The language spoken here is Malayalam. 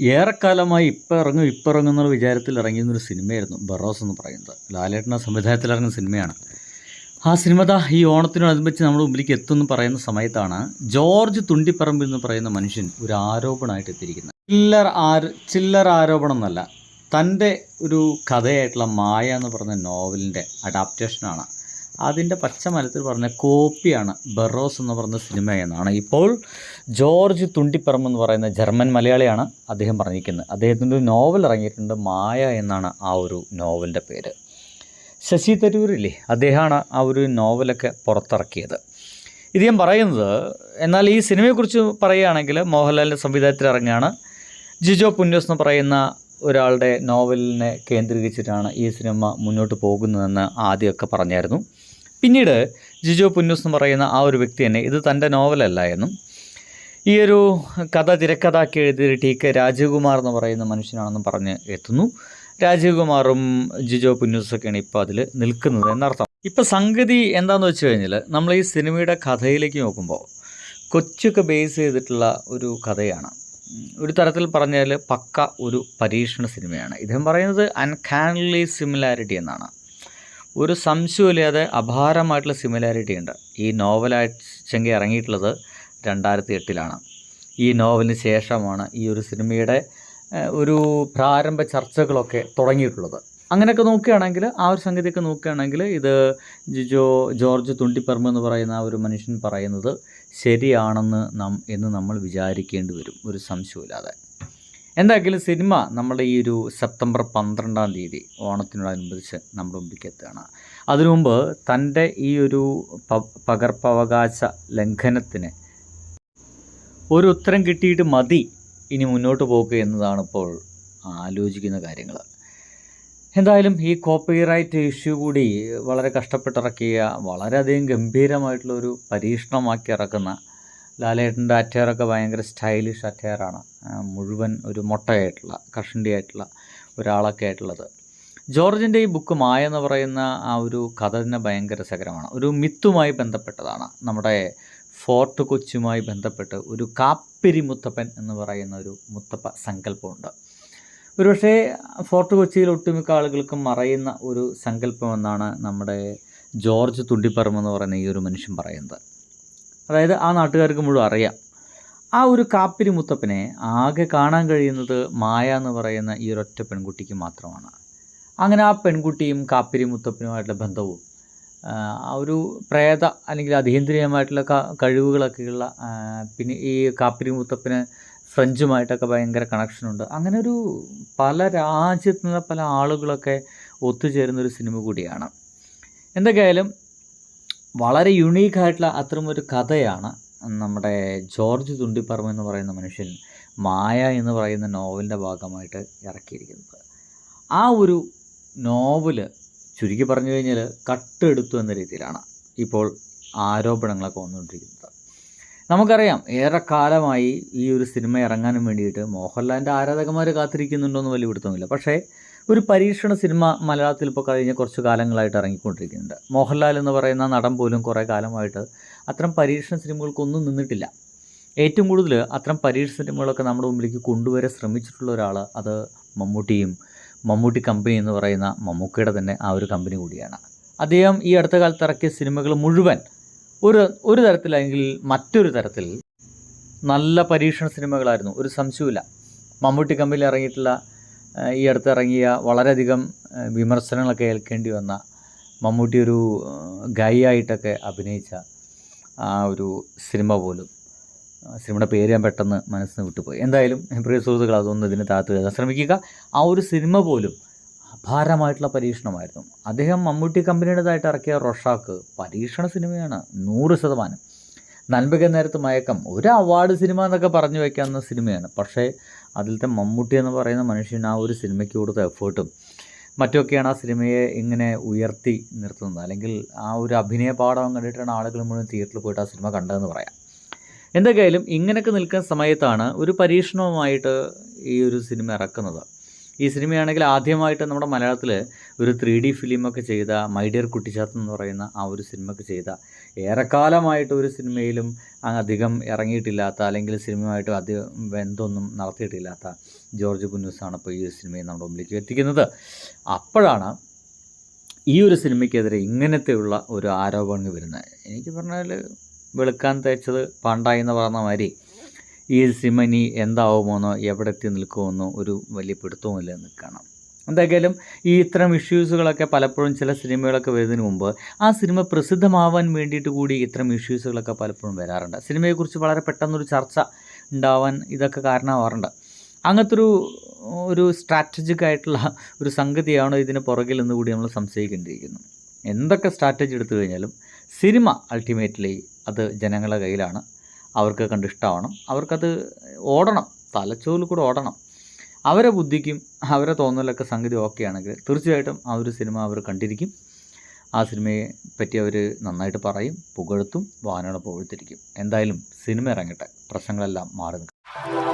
ഏറെക്കാലമായി ഇപ്പം ഇറങ്ങും ഇപ്പം ഇറങ്ങും എന്നുള്ള വിചാരത്തിൽ ഇറങ്ങിയിരുന്നൊരു സിനിമയായിരുന്നു ബറോസ് എന്ന് പറയുന്നത്. ലാലേട്ടന്റെ സംവിധാനത്തിൽ ഇറങ്ങുന്ന സിനിമയാണ്. ആ സിനിമ ദാ ഈ ഓണത്തിനോടനുബന്ധിച്ച് നമ്മുടെ മുമ്പിലേക്ക് എത്തുമെന്ന് പറയുന്ന സമയത്താണ് ജോർജ് തുണ്ടിപ്പറമ്പിൽ എന്ന് പറയുന്ന മനുഷ്യൻ ഒരു ആരോപണമായിട്ട് എത്തിയിരിക്കുന്നത്. ചില്ലർ ആര് ചില്ലർ ആരോപണം എന്നല്ല തന്റെ ഒരു കഥയായിട്ടുള്ള മായ എന്ന് പറയുന്ന നോവലിന്റെ അഡാപ്റ്റേഷനാണ് അതിന്റെ പച്ചമലത്തിൽ പറഞ്ഞ കോപ്പിയാണ് ബെറോസ് എന്ന് പറഞ്ഞ സിനിമ എന്നാണ്. ഇപ്പോൾ ജോർജ് തുണ്ടിപ്പറമ്പ് എന്ന് പറയുന്ന ജർമ്മൻ മലയാളിയാണ് അദ്ദേഹം പറഞ്ഞിരിക്കുന്നത്. അദ്ദേഹത്തിന്റെ ഒരു നോവൽ ഇറങ്ങിയിട്ടുണ്ട് മായ എന്നാണ് ആ ഒരു നോവലിന്റെ പേര്. ശശി തരൂരില്ലേ അദ്ദേഹമാണ് ആ ഒരു നോവലൊക്കെ പുറത്തിറക്കിയത്. ഇത് ഞാൻ പറയുന്നത് എന്നാൽ ഈ സിനിമയെക്കുറിച്ച് പറയുകയാണെങ്കിൽ മോഹൻലാലിന്റെ സംവിധാനത്തിൽ ഇറങ്ങിയാണ് ജിജോ പുന്നോസ് എന്ന് പറയുന്ന ഒരാളുടെ നോവലിനെ കേന്ദ്രീകരിച്ചിട്ടാണ് ഈ സിനിമ മുന്നോട്ട് പോകുന്നതെന്ന് ആദ്യമൊക്കെ പറഞ്ഞായിരുന്നു. പിന്നീട് ജിജോ പുന്നൂസ് എന്ന് പറയുന്ന ആ ഒരു വ്യക്തി തന്നെ ഇത് തന്റെ നോവലല്ല എന്നും ഈ ഒരു കഥ തിരക്കഥാക്കി എഴുതിയ ടി കെ രാജീവ്കുമാർ എന്ന് പറയുന്ന മനുഷ്യനാണെന്നും പറഞ്ഞ് എത്തുന്നു. രാജീവ്കുമാറും ജിജോ പുന്നൂസൊക്കെയാണ് ഇപ്പോൾ അതിൽ നിൽക്കുന്നത് എന്നർത്ഥം. ഇപ്പോൾ സംഗതി എന്താണെന്ന് വെച്ച് കഴിഞ്ഞാൽ നമ്മൾ ഈ സിനിമയുടെ കഥയിലേക്ക് നോക്കുമ്പോൾ കൊച്ചൊക്കെ ബേസ് ചെയ്തിട്ടുള്ള ഒരു കഥയാണ്. ഒരു തരത്തിൽ പറഞ്ഞാൽ പക്ക ഒരു പരീക്ഷണ സിനിമയാണ്. ഇദ്ദേഹം പറയുന്നത് അൺകാൻലി സിമിലാരിറ്റി എന്നാണ്. ഒരു സംശയമില്ലാതെ അപാരമായിട്ടുള്ള സിമിലാരിറ്റി ഉണ്ട്. ഈ നോവലാച്ചെങ്കിൽ ഇറങ്ങിയിട്ടുള്ളത് രണ്ടായിരത്തി എട്ടിലാണ് ഈ നോവലിന് ശേഷമാണ് ഈ ഒരു സിനിമയുടെ ഒരു പ്രാരംഭ ചർച്ചകളൊക്കെ തുടങ്ങിയിട്ടുള്ളത്. അങ്ങനെയൊക്കെ നോക്കുകയാണെങ്കിൽ ആ ഒരു സംഗതിയൊക്കെ നോക്കുകയാണെങ്കിൽ ഇത് ജിജോ ജോർജ് തുണ്ടിപ്പറമ്പ് എന്ന് പറയുന്ന ആ ഒരു മനുഷ്യൻ പറയുന്നത് ശരിയാണെന്ന് നം എന്ന് നമ്മൾ വിചാരിക്കേണ്ടി വരും. ഒരു സംശയമില്ലാതെ എന്തായാലും സിനിമ നമ്മുടെ ഈ ഒരു സെപ്റ്റംബർ പന്ത്രണ്ടാം തീയതി ഓണത്തിനോടനുബന്ധിച്ച് നമ്മുടെ മുമ്പിലേക്ക് എത്തുകയാണ്. അതിനു മുമ്പ് തന്റെ ഈ ഒരു പകർപ്പവകാശ ലംഘനത്തിന് ഒരു ഉത്തരം കിട്ടിയിട്ട് മതി ഇനി മുന്നോട്ട് പോക്ക് എന്നതാണ് ഇപ്പോൾ ആലോചിക്കുന്ന കാര്യങ്ങൾ. എന്തായാലും ഈ കോപ്പിറൈറ്റ് ഇഷ്യൂ കൂടി വളരെ കഷ്ടപ്പെട്ടിറക്കിയ വളരെയധികം ഗംഭീരമായിട്ടുള്ള ഒരു പരീക്ഷണമാക്കി ഇറക്കുന്ന ലാലേട്ടന്റെ അറ്റയറൊക്കെ ഭയങ്കര സ്റ്റൈലിഷ് അറ്റയറാണ് മുഴുവൻ ഒരു മൊട്ടയായിട്ടുള്ള കഷണ്ടിയായിട്ടുള്ള ഒരാളൊക്കെ ആയിട്ടുള്ളത്. ജോർജിന്റെ ഈ ബുക്ക് മായ എന്ന് പറയുന്ന ആ ഒരു കഥ തന്നെ ഭയങ്കര രസകരമാണ്. ഒരു മിത്തുമായി ബന്ധപ്പെട്ടതാണ്. നമ്മുടെ ഫോർട്ട് കൊച്ചുമായി ബന്ധപ്പെട്ട് ഒരു കാപ്പിരി മുത്തപ്പൻ എന്ന് പറയുന്ന ഒരു മുത്തപ്പ സങ്കല്പമുണ്ട്. ഒരുപക്ഷേ ഫോർട്ട് കൊച്ചിയിൽ ഒട്ടുമിക്ക ആളുകൾക്കും മറയുന്ന ഒരു സങ്കല്പമെന്നാണ് നമ്മുടെ ജോർജ് തുണ്ടിപ്പറമ്പ് എന്ന് പറയുന്ന ഈ ഒരു മനുഷ്യൻ പറയുന്നത്. അതായത് ആ നാട്ടുകാർക്ക് മുഴുവൻ അറിയാം. ആ ഒരു കാപ്പിരി മുത്തപ്പനെ ആകെ കാണാൻ കഴിയുന്നത് മായ എന്ന് പറയുന്ന ഈ ഒരൊറ്റ പെൺകുട്ടിക്ക് മാത്രമാണ്. അങ്ങനെ ആ പെൺകുട്ടിയും കാപ്പിരി മുത്തപ്പനുമായിട്ടുള്ള ബന്ധവും ആ, ഒരു പ്രേത അല്ലെങ്കിൽ അതീന്ദ്രിയമായിട്ടുള്ള കഴിവുകളൊക്കെയുള്ള പിന്നെ ഈ കാപ്പിരി മുത്തപ്പന് ഫ്രഞ്ചുമായിട്ടൊക്കെ ഭയങ്കര കണക്ഷനുണ്ട് അങ്ങനെ ഒരു പല രാജ്യത്തുള്ള പല ആളുകളൊക്കെ ഒത്തുചേരുന്ന ഒരു സിനിമ കൂടിയാണ്. എന്തൊക്കെയായാലും വളരെ യുണീക്കായിട്ടുള്ള അത്തരമൊരു കഥയാണ് നമ്മുടെ ജോർജ് തുണ്ടിപ്പറമ്പ് എന്ന് പറയുന്ന മനുഷ്യൻ മായ എന്ന് പറയുന്ന നോവലിന്റെ ഭാഗമായിട്ട് ഇറക്കിയിരിക്കുന്നത്. ആ ഒരു നോവൽ ചുരുക്കി പറഞ്ഞു കഴിഞ്ഞാൽ കട്ടെടുത്തു എന്ന രീതിയിലാണ് ഇപ്പോൾ ആരോപണങ്ങളൊക്കെ വന്നുകൊണ്ടിരിക്കുന്നത്. നമുക്കറിയാം ഏറെക്കാലമായി ഈ ഒരു സിനിമ ഇറങ്ങാനും വേണ്ടിയിട്ട് മോഹൻലാലിന്റെ ആരാധകന്മാർ കാത്തിരിക്കുന്നുണ്ടോ എന്ന് വലിയ പിടുത്തമില്ല പക്ഷേ ഒരു പരീക്ഷണ സിനിമ മലയാളത്തിൽ ഇപ്പോൾ കഴിഞ്ഞ കുറച്ച് കാലങ്ങളായിട്ട് ഇറങ്ങിക്കൊണ്ടിരിക്കുന്നുണ്ട്. മോഹൻലാൽ എന്ന് പറയുന്ന നടൻ പോലും കുറേ കാലമായിട്ട് അത്തരം പരീക്ഷണ സിനിമകൾക്കൊന്നും നിന്നിട്ടില്ല. ഏറ്റവും കൂടുതൽ അത്തരം പരീക്ഷണ സിനിമകളൊക്കെ നമ്മുടെ മുമ്പിലേക്ക് കൊണ്ടുവരാൻ ശ്രമിച്ചിട്ടുള്ള ഒരാൾ അത് മമ്മൂട്ടിയും മമ്മൂട്ടി കമ്പനി എന്ന് പറയുന്ന മമ്മൂക്കയുടെ തന്നെ ആ ഒരു കമ്പനി കൂടിയാണ്. അദ്ദേഹം ഈ അടുത്ത കാലത്ത് ഇറക്കിയ സിനിമകൾ മുഴുവൻ ഒരു ഒരു തരത്തിലെങ്കിൽ മറ്റൊരു തരത്തിൽ നല്ല പരീക്ഷണ സിനിമകളായിരുന്നു. ഒരു സംശയമില്ല മമ്മൂട്ടി കമ്പനിയിൽ ഇറങ്ങിയിട്ടുള്ള ഈ അടുത്ത് ഇറങ്ങിയ വളരെയധികം വിമർശനങ്ങളൊക്കെ ഏൽക്കേണ്ടി വന്ന മമ്മൂട്ടി ഒരു ഗൈ ആയിട്ടൊക്കെ അഭിനയിച്ച ആ ഒരു സിനിമ പോലും സിനിമയുടെ പേര് ഞാൻ പെട്ടെന്ന് മനസ്സിന് വിട്ടുപോയി. എന്തായാലും പ്രിയ സുഹൃത്തുക്കൾ അതൊന്നും ഇതിന് താത്ത് ശ്രമിക്കുക. ആ ഒരു സിനിമ പോലും അപാരമായിട്ടുള്ള പരീക്ഷണമായിരുന്നു. അദ്ദേഹം മമ്മൂട്ടി കമ്പനിയുടേതായിട്ട് ഇറക്കിയ റൊഷാക്ക് പരീക്ഷണ സിനിമയാണ് നൂറ് ശതമാനം. നൻപക നേരത്ത് മയക്കം ഒരു അവാർഡ് സിനിമ എന്നൊക്കെ പറഞ്ഞു വയ്ക്കാവുന്ന സിനിമയാണ്. പക്ഷേ അതിലത്തെ മമ്മൂട്ടി എന്ന് പറയുന്ന മനുഷ്യൻ ആ ഒരു സിനിമയ്ക്ക് കൊടുത്ത എഫേർട്ടും മറ്റൊക്കെയാണ് ആ സിനിമയെ ഇങ്ങനെ ഉയർത്തി നിർത്തുന്നത്. അല്ലെങ്കിൽ ആ ഒരു അഭിനയ പാഠം കണ്ടിട്ടാണ് ആളുകൾ മുഴുവൻ തിയേറ്ററിൽ പോയിട്ട് ആ സിനിമ കണ്ടതെന്ന് പറയാം. എന്തൊക്കെയായാലും ഇങ്ങനെയൊക്കെ നിൽക്കുന്ന സമയത്താണ് ഒരു പരീക്ഷണവുമായിട്ട് ഈ ഒരു സിനിമ ഇറക്കുന്നത്. ഈ സിനിമയാണെങ്കിൽ ആദ്യമായിട്ട് നമ്മുടെ മലയാളത്തിൽ ഒരു ത്രീ ഡി ഫിലിമൊക്കെ ചെയ്ത മൈ ഡിയർ കുട്ടിച്ചാത്തൻ എന്ന് പറയുന്ന ആ ഒരു സിനിമയൊക്കെ ചെയ്ത. ഏറെക്കാലമായിട്ട് ഒരു സിനിമയിലും അധികം ഇറങ്ങിയിട്ടില്ലാത്ത അല്ലെങ്കിൽ സിനിമയുമായിട്ട് അധികം ബന്ധമൊന്നും നടത്തിയിട്ടില്ലാത്ത ജോർജ് കുന്നൂസാണ് ഇപ്പോൾ ഈ ഒരു സിനിമയെ നമ്മുടെ മുമ്പിലേക്ക് എത്തിക്കുന്നത്. അപ്പോഴാണ് ഈ ഒരു സിനിമയ്ക്കെതിരെ ഇങ്ങനത്തെയുള്ള ഒരു ആരോപണങ്ങൾ വരുന്നത്. എനിക്ക് പറഞ്ഞാൽ വെളുക്കാൻ തേച്ചത് പാണ്ടായി എന്ന് പറഞ്ഞ മാതിരി ഈ സിനിമ ഇനി എന്താവുമോന്നോ എവിടെ എത്തി നിൽക്കുമെന്നോ ഒരു വലിയ പിടുത്തവുമില്ല എന്ന് കാണാം. എന്തായാലും ഈ ഇത്തരം ഇഷ്യൂസുകളൊക്കെ പലപ്പോഴും ചില സിനിമകളൊക്കെ വരുന്നതിന് മുമ്പ് ആ സിനിമ പ്രസിദ്ധമാവാൻ വേണ്ടിയിട്ട് കൂടി ഇത്തരം ഇഷ്യൂസുകളൊക്കെ പലപ്പോഴും വരാറുണ്ട്. സിനിമയെക്കുറിച്ച് വളരെ പെട്ടെന്നൊരു ചർച്ച ഉണ്ടാവാൻ ഇതൊക്കെ കാരണമാവാറുണ്ട്. അങ്ങനത്തെ ഒരു ഒരു സ്ട്രാറ്റജിക് ആയിട്ടുള്ള ഒരു സംഗതിയാണോ ഇതിന് പുറകിൽ എന്ന് കൂടി നമ്മൾ സംശയിക്കേണ്ടിയിരിക്കുന്നു. എന്തൊക്കെ സ്ട്രാറ്റജി എടുത്തു കഴിഞ്ഞാലും സിനിമ അൾട്ടിമേറ്റ്ലി അത് ജനങ്ങളുടെ കയ്യിലാണ്. അവർക്ക് കണ്ട് ഇഷ്ടമാവണം അവർക്കത് ഓടണം. തലച്ചോറിൽ കൂടെ ഓടണം. അവരെ ബുദ്ധിക്കും അവരെ തോന്നലൊക്കെ സംഗതി ഓക്കെ ആണെങ്കിൽ തീർച്ചയായിട്ടും ആ ഒരു സിനിമ അവർ കണ്ടിരിക്കും. ആ സിനിമയെ പറ്റി അവർ നന്നായിട്ട് പറയും പുകഴ്ത്തും വാനോടൊപ്പം പുകഴ്ത്തിരിക്കും. എന്തായാലും സിനിമ ഇറങ്ങട്ടെ. പ്രശ്നങ്ങളെല്ലാം മാറി നിൽക്കും.